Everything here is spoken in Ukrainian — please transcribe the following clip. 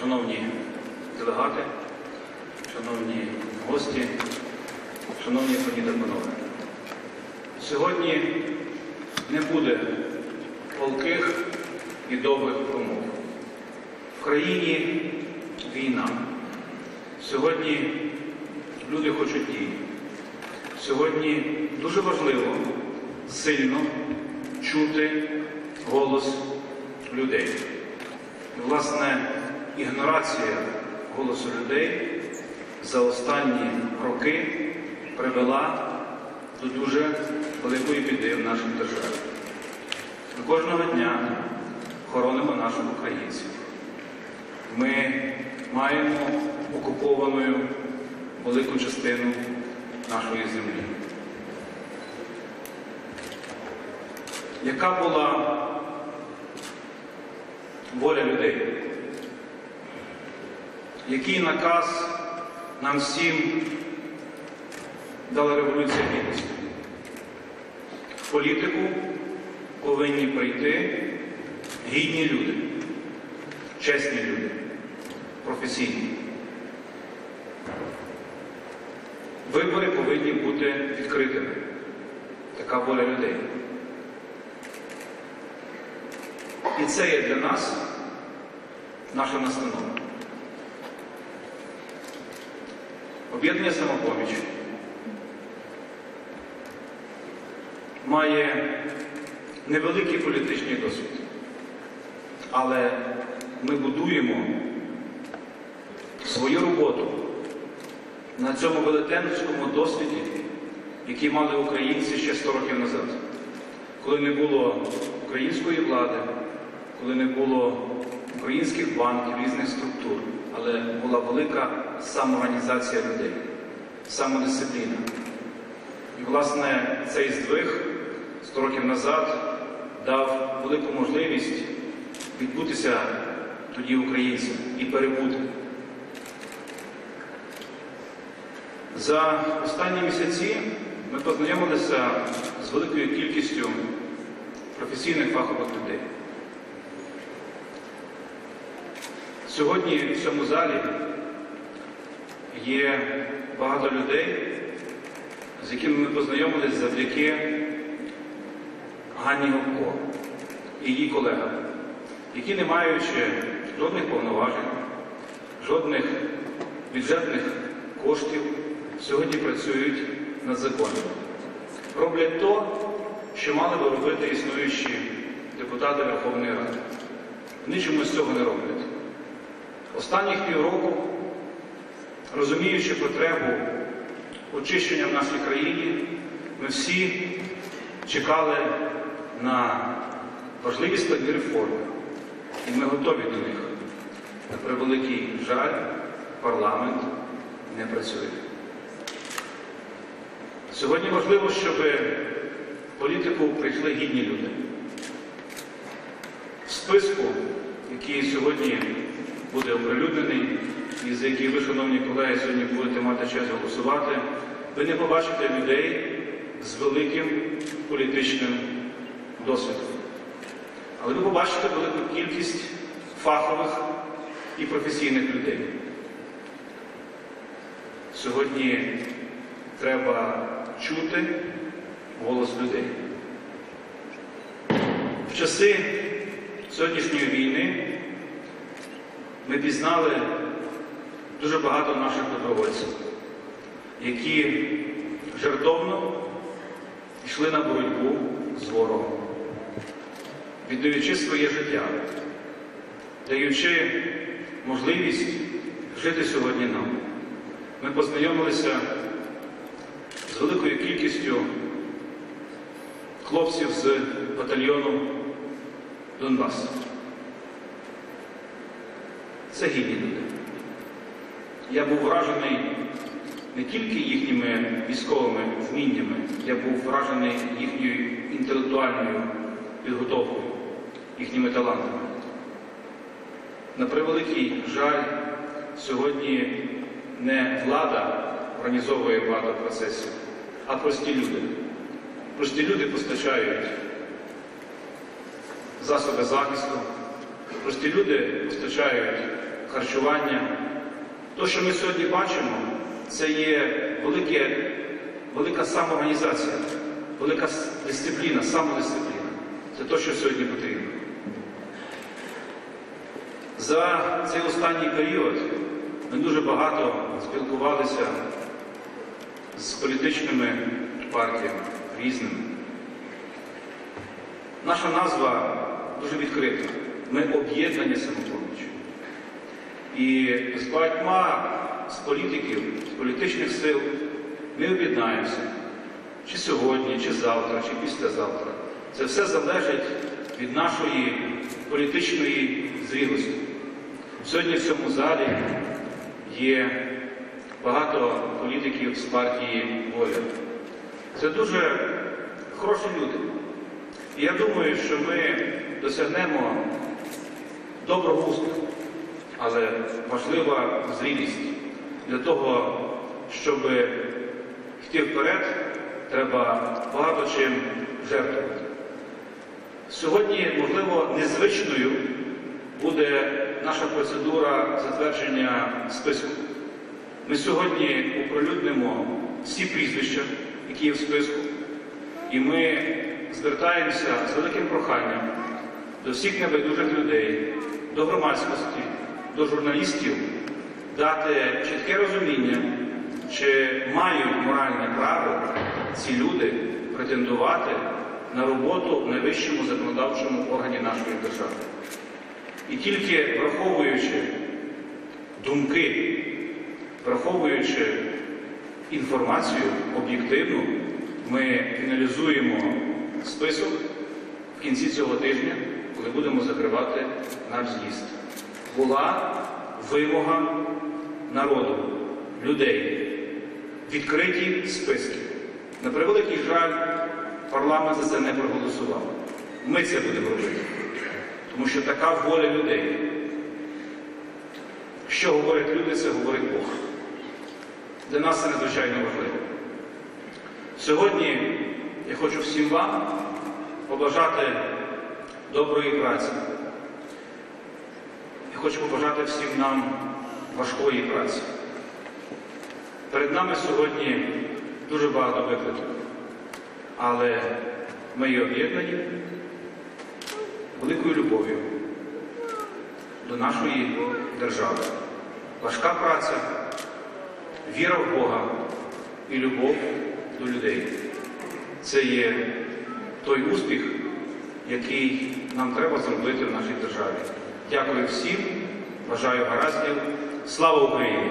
шановні делегати, шановні гості, шановні пані та. Сьогодні не буде палких і довгих промов. В країні війна. Сьогодні люди хочуть дій. Сьогодні дуже важливо сильно чути голос людей. Власне, ігнорація голосу людей за останні роки привела до дуже великої біди в нашій державі. Кожного дня хоронимо наших українців. Ми маємо окупованою велику частину нашої землі. Яка була воля людей? Який наказ нам всім дала Революція Гідності? В політику повинні прийти гідні люди, чесні люди, професійні. Вибори повинні бути відкритими. Така воля людей. І це є для нас наша настанова. Об'єднання самопоміч має невеликий політичний досвід, але ми будуємо свою роботу на цьому велетенському досвіді, який мали українці ще 100 років назад, коли не було української влади, коли не було українських банків, різних структур, але була велика самоорганізація людей, самодисципліна. І, власне, цей здвиг 100 років назад дав велику можливість відбутися тоді українцям і перебути. За останні місяці ми познайомилися з великою кількістю професійних фахових людей. Сьогодні в цьому залі є багато людей, з якими ми познайомилися завдяки Ганні Гопко і її колегам, які, не маючи жодних повноважень, жодних бюджетних коштів, сьогодні працюють над законом. Роблять то, що мали би робити існуючі депутати Верховної Ради. Вони чомусь цього не роблять. Останніх півроку, розуміючи потребу очищення в нашій країні, ми всі чекали на важливі складні реформи, і ми готові до них. На превеликий жаль, парламент не працює. Сьогодні важливо, щоб в політику прийшли гідні люди. В списку, який сьогодні буде оприлюднений, і за який ви, шановні колеги, сьогодні будете мати час голосувати, ви не побачите людей з великим політичним досвідом. Але ви побачите велику кількість фахових і професійних людей. Сьогодні треба чути голос людей. В часи сьогоднішньої війни ми пізнали дуже багато наших добровольців, які жертовно йшли на боротьбу з ворогом, віддаючи своє життя, даючи можливість жити сьогодні нам. Ми познайомилися з великою кількістю хлопців з батальйону Донбас. Це гідні люди. Я був вражений не тільки їхніми військовими вміннями, я був вражений їхньою інтелектуальною підготовкою, їхніми талантами. На превеликий жаль, сьогодні не влада організовує багато процесів, а прості люди. Прості люди постачають засоби захисту, прості люди постачають харчування. То, що ми сьогодні бачимо, це є велике, велика самоорганізація, велика дисципліна, самодисципліна. Це те, що сьогодні потрібно. За цей останній період ми дуже багато спілкувалися з політичними партіями різними. Наша назва дуже відкрита. Ми об'єднання самопоміч. І з багатьма з політиків, з політичних сил ми об'єднаємося чи сьогодні, чи завтра, чи післязавтра. Це все залежить від нашої політичної зрілості. Сьогодні в цьому залі є багато політиків з партії Воля. Це дуже хороші люди. І я думаю, що ми досягнемо доброго успіху, але важлива зрілість. Для того, щоб йти вперед, треба багато чим жертвувати. Сьогодні, можливо, незвичною буде наша процедура затвердження списку. Ми сьогодні оприлюднимо всі прізвища, які є в списку, і ми звертаємося з великим проханням до всіх небайдужих людей, до громадськості, до журналістів дати чітке розуміння, чи мають моральне право ці люди претендувати на роботу в найвищому законодавчому органі нашої держави. І тільки враховуючи думки, враховуючи інформацію об'єктивну, ми фіналізуємо список в кінці цього тижня, коли будемо закривати наш з'їзд. Була вимога народу, людей, відкриті списки. На превеликий жаль, парламент за це не проголосував. Ми це будемо робити. Тому що така воля людей. Що говорять люди, це говорить Бог. Для нас це надзвичайно важливо. Сьогодні я хочу всім вам побажати доброї праці. Хочу побажати всім нам важкої праці. Перед нами сьогодні дуже багато викликів, але ми є об'єднані великою любов'ю до нашої держави. Важка праця, віра в Бога і любов до людей. Це є той успіх, який нам треба зробити в нашій державі. Дякую всім, бажаю гараздів. Слава Україні!